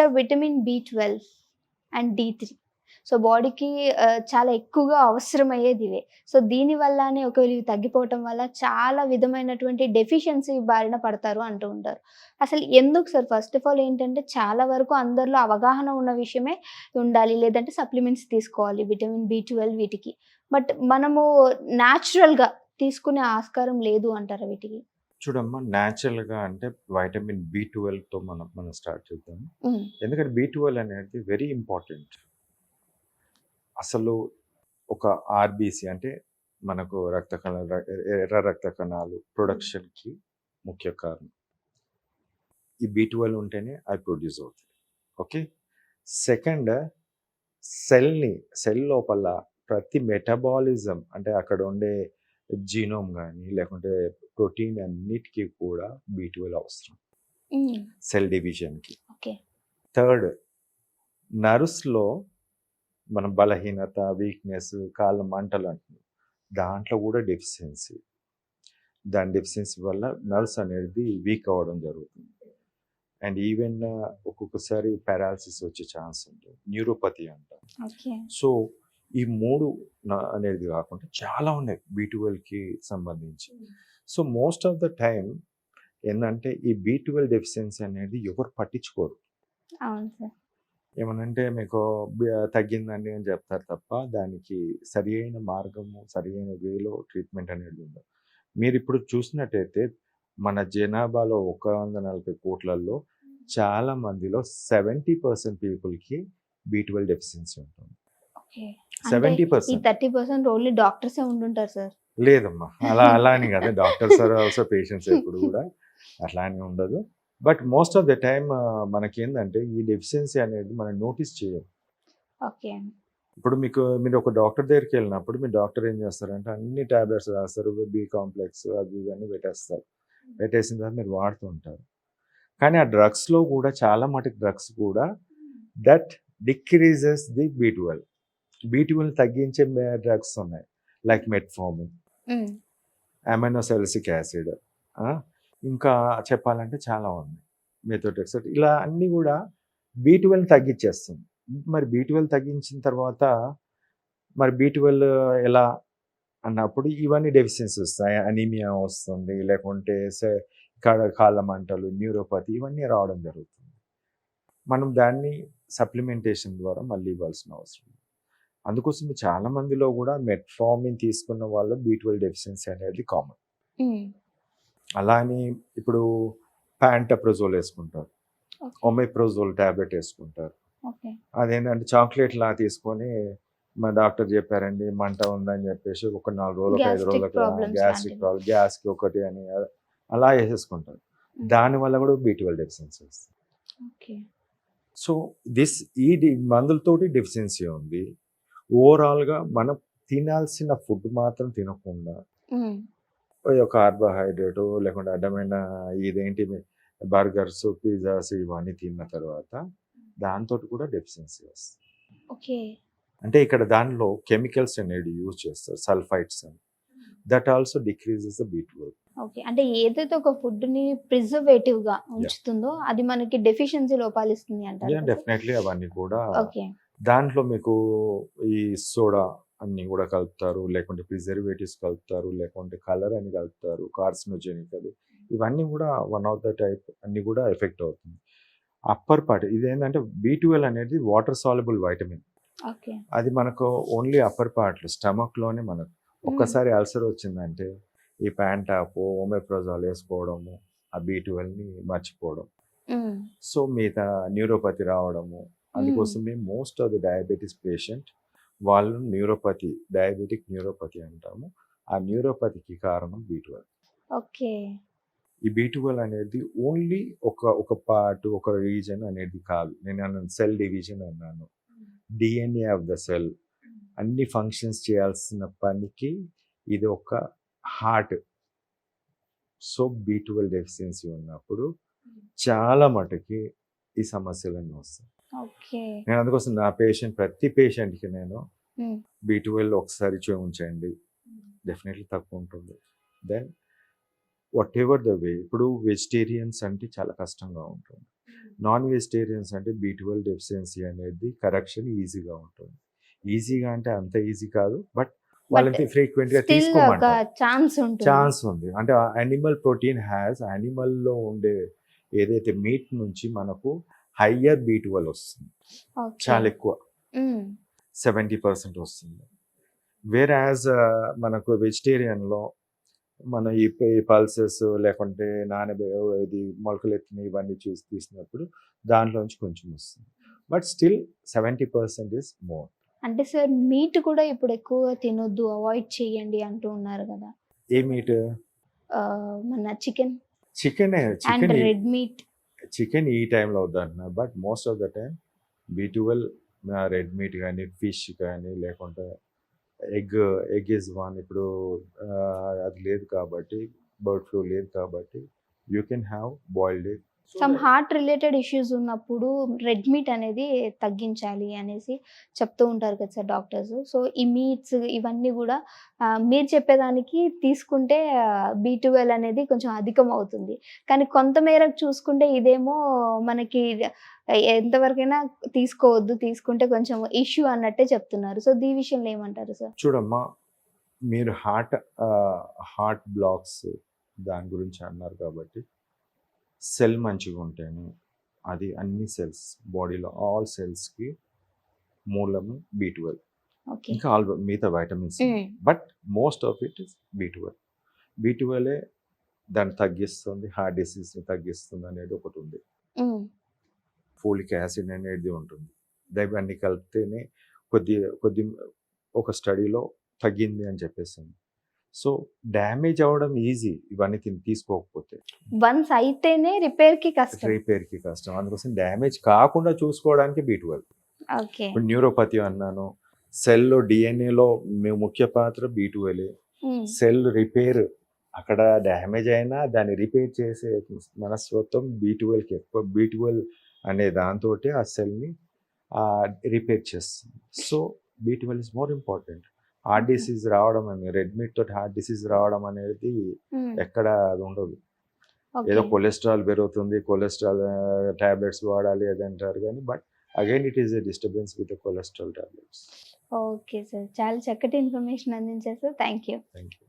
The vitamin B twelve and D three so బాడీకి చాలా ఎక్కువగా అవసరమయ్యేది ఇవే. సో దీని వల్లనే ఒకవేళ ఇవి తగ్గిపోవటం వల్ల చాలా విధమైనటువంటి డెఫిషియన్సీ బారిన పడతారు అంటూ ఉంటారు. అసలు ఎందుకు సార్? ఫస్ట్ ఆఫ్ ఆల్ ఏంటంటే చాలా వరకు అందరిలో అవగాహన ఉన్న విషయమే ఉండాలి లేదంటే సప్లిమెంట్స్ తీసుకోవాలి విటమిన్ బి ట్వెల్వ్ వీటికి. బట్ మనము న్యాచురల్గా తీసుకునే ఆస్కారం లేదు అంటారు వీటికి? చూడమ్మా natural గా అంటే వైటమిన్ బి తో మనం మనం స్టార్ట్ చేద్దాం. ఎందుకంటే బి ట్వెల్వ్ అనేది వెరీ ఇంపార్టెంట్. అసలు ఒక ఆర్బీసీ అంటే మనకు రక్త కణాలు ఎర్ర రక్త కణాలు ప్రొడక్షన్కి ముఖ్య కారణం. ఈ బి ట్వెల్వ్ ఉంటేనే అవి ప్రొడ్యూస్ అవుతాయి ఓకే? సెకండ్ సెల్ని సెల్ లోపల ప్రతి మెటబాలిజం అంటే అక్కడ ఉండే జీనోమ్ కానీ లేకుంటే ప్రోటీన్ అన్నిటికీ కూడా బి అవసరం. సెల్ డివిజన్కి. థర్డ్ నర్వ్స్లో మన బలహీనత వీక్నెస్ కాళ్ళ మంటలు అంటున్నాం. దాంట్లో కూడా డెఫిషియన్సీ. దాని డెఫిషియన్సీ వల్ల నర్వ్స్ అనేది వీక్ అవ్వడం జరుగుతుంది. అండ్ ఈవెన్ ఒక్కొక్కసారి పారాలసిస్ వచ్చే ఛాన్స్ ఉంటుంది. న్యూరోపతి అంటాం. సో ఈ మూడు అనేది కాకుండా చాలా ఉన్నాయి బీ కి సంబంధించి. So most of the time ఏంటంటే ఈ బీ ట్వెల్వ్ డెఫిషియన్సీ అనేది ఎవరు పట్టించుకోరు. ఏమనంటే మీకు తగ్గిందండి అని చెప్తారు తప్ప దానికి సరి అయిన మార్గము సరి అయిన వేలో ట్రీట్మెంట్ అనేది ఉండదు. మీరు ఇప్పుడు చూసినట్టయితే మన జనాభాలో ఒక వంద నలభై కోట్లలో చాలా మందిలో సెవెంటీ పర్సెంట్ పీపుల్కి బీ ట్వెల్వ్ డెఫిషియన్సీ ఉంటుంది. Seventy percent. Thirty percent only డాక్టర్సే ఉండుంటారు సార్. లేదమ్మా. అలా అలా అని కదా. డాక్టర్స్ ఆర్ ఆల్సో పేషెంట్స్ ఎప్పుడు కూడా. అట్లా అని ఉండదు. But most of the time మనకేందంటే ఈ డెఫిషియన్సీ అనేది మనం నోటీస్ చేయం ఓకే ఇప్పుడు మీకు మీరు ఒక డాక్టర్ దగ్గరికి వెళ్ళినప్పుడు మీ డాక్టర్ ఏం చేస్తారంటే అన్ని టాబ్లెట్స్ రాస్తారు బి కాంప్లెక్స్ అవి ఇవన్నీ పెట్టేస్తారు. పెట్టేసిన తర్వాత మీరు వాడుతూ ఉంటారు. కానీ ఆ డ్రగ్స్లో కూడా చాలా మటుకు డ్రగ్స్ కూడా that decreases the B twelve. B twelve తగ్గించే డ్రగ్స్ ఉన్నాయి. Like metformin um, aminosalicylic acid ఇంకా చెప్పాలంటే చాలా ఉన్నాయి. మెథోటెక్సెట్ ఇలా అన్నీ కూడా బీ ట్వెల్వ్ తగ్గించేస్తుంది. మరి బీ ట్వెల్వ్ తగ్గించిన తర్వాత మరి బీ ట్వెల్వ్ ఎలా అన్నప్పుడు ఇవన్నీ డెఫిషియన్సీ వస్తాయి. అనీమియా వస్తుంది. లేకుంటే సే- కా- కాళ్ళ మంటలు న్యూరోపతి ఇవన్నీ రావడం జరుగుతుంది. మనం దాన్ని సప్లిమెంటేషన్ ద్వారా మళ్ళీ ఇవ్వాల్సిన అవసరం. అందుకోసం చాలా మందిలో కూడా మెట్ఫార్మిన్ తీసుకున్న వాళ్ళు బీ ట్వెల్వ్ డెఫిషియన్సీ అనేది కామన్ ఉమ్, అలా అని ఇప్పుడు ప్యాంటప్రజోల్ వేసుకుంటారు. ఒమెప్రోజోల్ ట్యాబ్లెట్ వేసుకుంటారు. అదేంటంటే చాక్లెట్ లా తీసుకొని మా డాక్టర్ చెప్పారండి మంట ఉందని చెప్పేసి ఒక నాలుగు రోజులకు ఐదు రోజులకు గ్యాస్ట్రిక్. ప్రాబ్లం గ్యాస్కి ఒకటి అని అలా వేసేసుకుంటారు. దానివల్ల కూడా బీ ట్వెల్వ్ డెఫిషియన్సీ వస్తుంది. సో దిస్ ఈ మందులతోటి డెఫిషియన్సీ ఉంది. ఓవరాల్గా మనం తినాల్సిన ఫుడ్ మాత్రం తినకుండా ఏదో కార్బోహైడ్రేట్ లేకుంటే అడ్డమైన ఇదేంటి బర్గర్స్ పిజ్జాస్ ఇవన్నీ తిన్న తర్వాత దాంతో కూడా డెఫిషియన్సీ వస్తుంది. ఓకే. అంటే ఇక్కడ దానిలో కెమికల్స్ అనేది యూజ్ చేస్తారు సల్ఫైడ్స్ అని. That also decreases the B twelve okay. అంటే ఏదైతే ఒక ఫుడ్ని ప్రిజర్వేటివ్గా ఉంచుతుందో అది మనకి డెఫిషియన్సీ లోపాలు ఇస్తుంది అంటారు కదా? డెఫినెట్లీ అవన్నీ కూడా ఓకే. దాంట్లో మీకు ఈ సోడా అన్ని కూడా కలుపుతారు లేకుంటే ప్రిజర్వేటివ్స్ కలుపుతారు లేకుంటే కలర్ అని కలుపుతారు కార్సినోజెనిక్ అది. ఇవన్నీ కూడా వన్ ఆఫ్ ద టైప్ అన్ని కూడా ఎఫెక్ట్ అవుతుంది. అప్పర్ పార్ట్ ఇదేంటంటే బీ ట్వెల్వ్ అనేది వాటర్ సాల్యుబుల్ వైటమిన్. అది మనకు ఓన్లీ అప్పర్ పార్ట్లో స్టమక్లోనే మనకు. ఒక్కసారి అల్సర్ వచ్చిందంటే ఈ ప్యాంటాప్ ఓమెప్రోజాల్ వేసుకోవడము ఆ బీ ట్వెల్వ్ని మర్చిపోవడం. సో మిగతా న్యూరోపతి రావడము అందుకోసమే most of the diabetes patient వాళ్ళు న్యూరోపతి డయాబెటిక్ న్యూరోపతి అంటాము. ఆ న్యూరోపతికి కారణం బీ ట్వెల్వ్. ఓకే. ఈ బీ ట్వెల్వ్ అనేది ఓన్లీ ఒక ఒక పార్ట్ ఒక రీజన్ అనేది కాదు. నేను అన్నాను సెల్ డివిజన్ అన్నాను. DNA of the cell. అన్ని ఫంక్షన్స్ చేయాల్సిన పనికి ఇది ఒక heart. So B twelve deficiency ఉన్నప్పుడు చాలా మటుకి ఈ సమస్యలన్నీ వస్తాయి. నేను అందుకోసం నా పేషెంట్ ప్రతి పేషెంట్కి నేను Hmm. బీ ట్వెల్వ్ ఒకసారి చూపించండి. డెఫినెట్లీ తక్కువ ఉంటుంది. Then whatever the way ఇప్పుడు వెజిటేరియన్స్ అంటే చాలా కష్టంగా ఉంటుంది. నాన్ వెజిటేరియన్స్ అంటే బీ ట్వెల్వ్ డెఫిషియన్సీ అనేది కరెక్షన్ ఈజీగా ఉంటుంది. ఈజీగా అంటే అంత ఈజీ కాదు బట్ వాళ్ళకి ఫ్రీక్వెంట్గా తీసుకోమంటారు. ఛాన్స్ ఉంది. అంటే అనిమల్ ప్రోటీన్ హ్యాస్లో ఉండే ఏదైతే మీట్ నుంచి మనకు హయ్యర్ బీ ట్వెల్వ్ వస్తుంది. చాలా ఎక్కువ. సెవెంటీ పర్సెంట్ వస్తుంది. వేర్ యాజ్ మనకు వెజిటేరియన్లో మన ఈ పల్సెస్ లేకుంటే నానబె ఇది మొలకలు ఎత్తిన ఇవన్నీ చూసి తీసినప్పుడు దాంట్లోంచి కొంచెం వస్తుంది. But still seventy percent is more అంటే సార్ మీట్ కూడా ఇప్పుడు ఎక్కువగా తినొద్దు అవాయిడ్ చేయండి అంటూ ఉన్నారు కదా. ఏ మీట్ మన chicken chicken and chicken red meat chicken ఈ టైంలో వద్దంటున్నారు but most of the time B twelve red meat కానీ ఫిష్ కానీ లేకుంటే ఎగ్ ఎగ్ ఇస్ వన్. ఇప్పుడు అది లేదు కాబట్టి బర్డ్ ఫ్లూ లేదు కాబట్టి you can have boiled egg. Some heart related issues ఉన్నప్పుడు రెడ్ మీట్ అనేది తగ్గించాలి అనేసి చెప్తూ ఉంటారు కదా సార్ డాక్టర్స్. సో ఈ మీట్స్ ఇవన్నీ కూడా మీరు చెప్పేదానికి తీసుకుంటే బీ ట్వెల్వ్ అనేది కొంచెం అధికం అవుతుంది కానీ కొంత మేరకు చూసుకుంటే ఇదేమో మనకి ఎంతవరకైనా తీసుకోవద్దు తీసుకుంటే కొంచెం ఇష్యూ అన్నట్టే చెప్తున్నారు. సో దీ విషయంలో ఏమంటారు సార్? చూడమ్మా మీరు హార్ట్ హార్ట్ బ్లాక్స్ దాని గురించి అన్నారు కాబట్టి సెల్ మంచిగా ఉంటేనే అది అన్ని సెల్స్ బాడీలో ఆల్ సెల్స్కి మూలము బీ ట్వెల్వ్ ఇంకా ఆల్ మిగతా vitamins. But most of it is B twelve B ట్వెల్వే దాన్ని తగ్గిస్తుంది హార్ట్ డిసీజ్ని తగ్గిస్తుంది అనేది ఒకటి ఉంది. ఫోలిక్ యాసిడ్ అనేది ఉంటుంది. ఇవన్నీ కలిపితేనే కొద్ది కొద్ది ఒక స్టడీలో తగ్గింది అని చెప్పేసింది సో డ్యామేజ్ అవ్వడం ఈజీ ఇవన్నీ తిని తీసుకోకపోతే. వన్స్ అయితేనే రిపేర్కి కష్టం. రిపేర్కి కష్టం. అందుకోసం డ్యామేజ్ కాకుండా చూసుకోవడానికి బీ ట్వెల్వ్. ఇప్పుడు న్యూరోపతి అన్నాను సెల్లో డిఎన్ఏలో ముఖ్య పాత్ర బీ ట్వెల్వ్. సెల్ రిపేర్ అక్కడ డ్యామేజ్ అయినా దాన్ని రిపేర్ చేసే మనస్తత్వం బీ ట్వెల్వ్కి ఎక్కువ. బీ ట్వెల్వ్ అనే దాంతో ఆ సెల్ని రిపేర్ చేస్తుంది. So B twelve is more important. Heart disease రావడం అని రెడ్ మీట్ తోటి హార్ట్ డిసీజ్ రావడం అనేది ఎక్కడ అది ఉండదు. ఏదో కొలెస్ట్రాల్ పెరుగుతుంది కొలెస్ట్రాల్ టాబ్లెట్స్ వాడాలి అది అంటారు కానీ but again it is a disturbance with cholesterol tablets. Okay sir. చాలా చక్కటి ఇన్ఫర్మేషన్ అందించారు sir. Thank you. Thank you.